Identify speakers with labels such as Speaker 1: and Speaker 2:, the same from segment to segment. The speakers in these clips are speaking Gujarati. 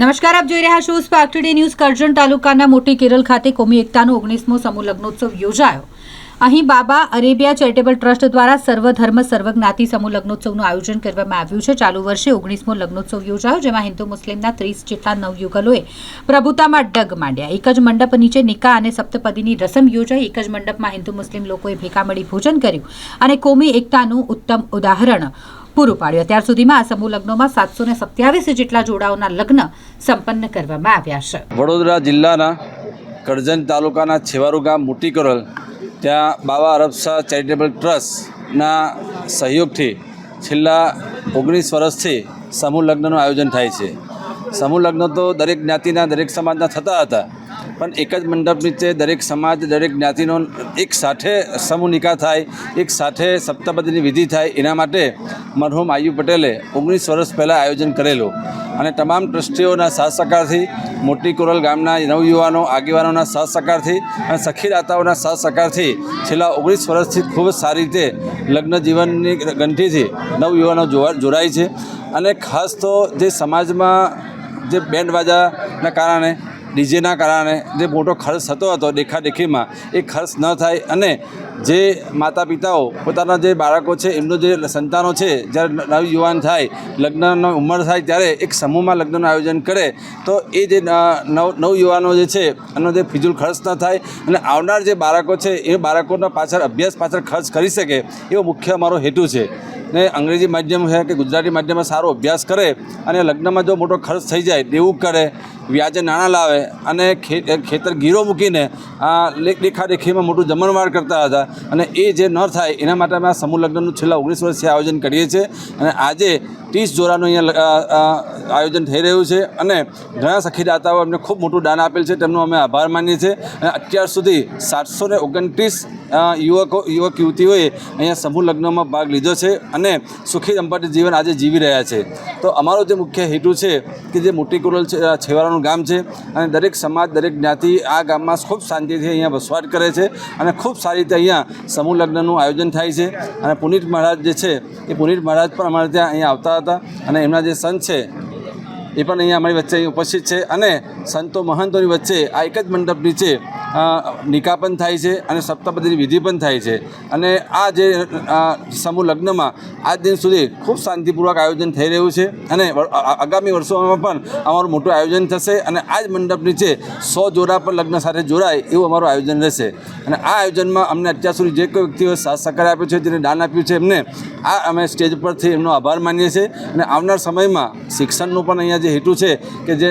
Speaker 1: નમસ્કાર, આપ જોઈ રહ્યા છો સ્પાર્ક ટુડે ન્યૂઝ કરજણ તાલુકાના મોટી કેરલ ખાતે કોમી એકતાનો ઓગણીસમો સમૂહ લગ્નોત્સવ યોજાયો. અહીં બાબા અરેબિયા ચેરિટેબલ ટ્રસ્ટ દ્વારા સર્વધર્મ, સર્વજ્ઞાતિ સમૂહ લગ્નોત્સવનું આયોજન કરવામાં આવ્યું છે. ચાલુ વર્ષે ઓગણીસમો લગ્નોત્સવ યોજાયો, જેમાં હિન્દુ મુસ્લિમના ત્રીસ જેટલા નવયુગલોએ પ્રભુતામાં ડગ માંડ્યા. એક જ મંડપ નીચે નિકાહ અને સપ્તપદીની રસમ યોજાઈ. એક જ મંડપમાં હિન્દુ મુસ્લિમ લોકોએ ભેગા મળી ભોજન કર્યું અને કોમી એકતાનું ઉત્તમ ઉદાહરણ પૂરું પાડ્યું. અત્યાર સુધીમાં આ સમૂહ લગ્નોમાં સાતસો ને સત્યાવીસ જેટલા જોડાઓના લગ્ન સંપન્ન કરવામાં આવ્યા છે.
Speaker 2: વડોદરા જિલ્લાના કરજણ તાલુકાના છેવારુ ગામ મોટી કરોલ ત્યાં બાબા અરબશા ચેરિટેબલ ટ્રસ્ટના સહયોગથી છેલ્લા ઓગણીસ વર્ષથી સમૂહ લગ્નનું આયોજન થાય છે. સમૂહ લગ્ન તો દરેક જ્ઞાતિના, દરેક સમાજના થતા હતા. પણ એક જ મંડપ નીચે દરેક સમાજ, દરેક જ્ઞાતિનો એક સાથે સમૂહ નિકાહ થાય, એક સાથે સપ્તપદીની વિધિ થાય, એના માટે મરહુમ આયુ પટેલે ઓગણીસ વર્ષ પહેલાં આયોજન કરેલું. અને તમામ ટ્રસ્ટીઓના સાથ સહકારથી મોટી કોરલ ગામના નવયુવાનો, આગેવાનોના સાથ સહકારથી અને સખીદાતાઓના સાથ સહકારથી છેલ્લા ઓગણીસ વર્ષથી ખૂબ સારી રીતે લગ્ન જીવનની ગંઠીથી નવયુવાનો જોડાય છે. અને ખાસ તો જે સમાજમાં જે બેન્ડ બાજાના કારણે ડીજેના કારણે જે મોટો ખર્ચ થતો હતો દેખાદેખીમાં, એ ખર્ચ ન થાય અને જે માતા પિતાઓ પોતાના જે બાળકો છે, એમનું જે સંતાનો છે, જ્યારે નવયુવાન થાય, લગ્નનો ઉંમર થાય, ત્યારે એક સમૂહમાં લગ્નનું આયોજન કરે, તો એ જે નવ નવયુવાનો જે છે, એનો જે ફિજૂલ ખર્ચ ન થાય અને આવનાર જે બાળકો છે, એ બાળકોના પાછળ અભ્યાસ, પાછળ ખર્ચ કરી શકે, એવો મુખ્ય અમારો હેતુ છે. ને અંગ્રેજી માધ્યમ છે કે ગુજરાતી માધ્યમમાં સારો અભ્યાસ કરે અને લગ્નમાં જો મોટો ખર્ચ થઈ જાય, દેવું કરે વ્યાજે નાણાં લાવે અને ખેતર ગીરો મૂકીને આ દેખાદેખીમાં મોટું જમણવાર કરતા હતા. અને એ જે ન થાય, એના માટે અમે આ સમૂહ લગ્નનું છેલ્લા ઓગણીસ વર્ષથી આયોજન કરીએ છીએ. અને આજે ત્રીસ જોરાનું અહીંયા આયોજન થઈ રહ્યું છે. અને ઘણા સખીદાતાઓ અમને ખૂબ મોટું દાન આપેલ છે, તેમનો અમે આભાર માનીએ છીએ. અને અત્યાર સુધી સાતસો ને ઓગણત્રીસ યુવકો, યુવક, યુવતીઓએ અહીંયા સમૂહ લગ્નમાં ભાગ લીધો છે અને સુખી દંપતી જીવન આજે જીવી રહ્યા છે. તો અમારો જે મુખ્ય હેતુ છે કે જે મોટી કુરલ છે આ ગામ છે અને દરેક સમાજ, દરેક જ્ઞાતિ આ ગામમાં ખૂબ શાંતિથી અહીંયા વસવાટ કરે છે અને ખૂબ સારી રીતે અહીંયા સમૂહ લગ્નનું આયોજન થાય છે. અને પુનિત મહારાજ જે છે, એ પુનિત મહારાજ પણ અમારે ત્યાં અહીંયા આવતા હતા અને એમના જે સંત છે, એ પણ અહીંયા અમારી વચ્ચે અહીં ઉપસ્થિત છે અને સંતો મહંતોની વચ્ચે આ એક જ મંડપ નીચે અ, નિકાહ પણ થાય છે અને સપ્તાહપતિની વિધિ પણ થાય છે. અને આ જે સમૂહ લગ્નમાં આજ દિન સુધી ખૂબ શાંતિપૂર્વક આયોજન થઈ રહ્યું છે અને આગામી વર્ષોમાં પણ અમારું મોટું આયોજન થશે અને આ જ મંડપ નીચે સો જોડા પણ લગ્ન સાથે જોડાય એવું અમારું આયોજન રહેશે. અને આ આયોજનમાં અમને અત્યાર સુધી જે કોઈ વ્યક્તિઓએ સાથ સહકાર આપ્યો છે જેને દાન આપ્યું છે એમને આ અમે સ્ટેજ પરથી એમનો આભાર માનીએ છીએ. અને આવનાર સમયમાં શિક્ષણનું પણ અહીંયા જે હેતુ છે કે જે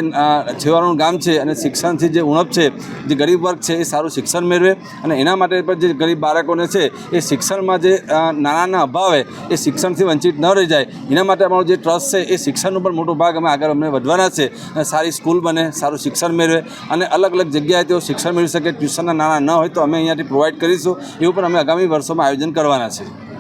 Speaker 2: છેવાડાનું ગામ છે અને શિક્ષણથી જે ઉણપ છે જે ગરીબ વર્ગ છે એ સારું શિક્ષણ મેળવે અને એના માટે પણ જે ગરીબ બાળકોને છે, એ શિક્ષણમાં જે નાણાંના અભાવે એ શિક્ષણથી વંચિત ન રહી જાય. એના માટે અમારો જે ટ્રસ્ટ છે, એ શિક્ષણનો પણ મોટો ભાગ અમે આગળ અમને વધવાના છે અને સારી સ્કૂલ બને, સારું શિક્ષણ મેળવે અને અલગ અલગ જગ્યાએ તેઓ શિક્ષણ મેળવી શકે, ટ્યુશનના નાણાં ન હોય તો અમે અહીંયાથી પ્રોવાઈડ કરીશું. એવું પણ અમે આગામી વર્ષોમાં આયોજન કરવાના છે.